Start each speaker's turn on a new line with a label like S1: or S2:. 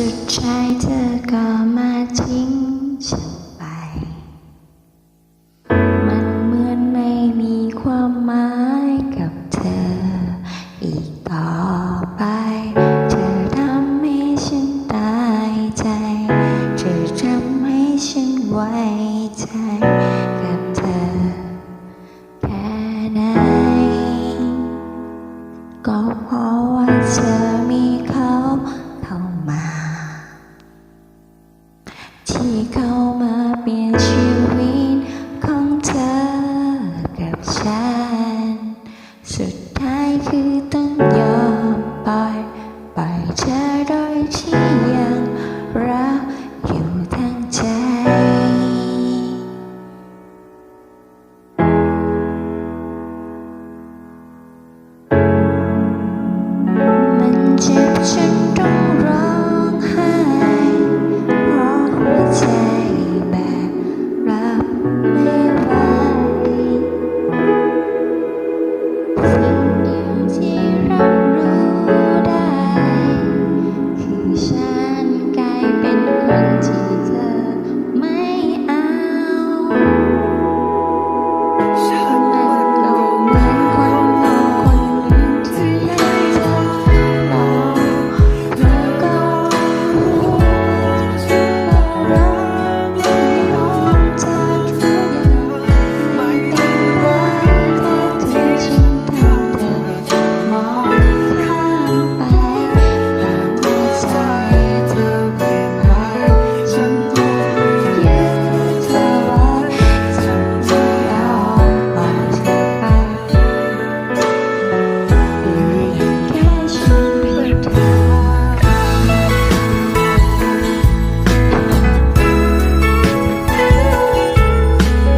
S1: สุดท้ายเธอก็มาทิ้งฉันไป มันเหมือนไม่มีความหมายกับเธออีกต่อไป ที่เข้ามาเปลี่ยนชีวิตของเธอกับฉัน สุดท้ายคือต้องยอมปล่อยปล่อยเธอโดยที่ยัง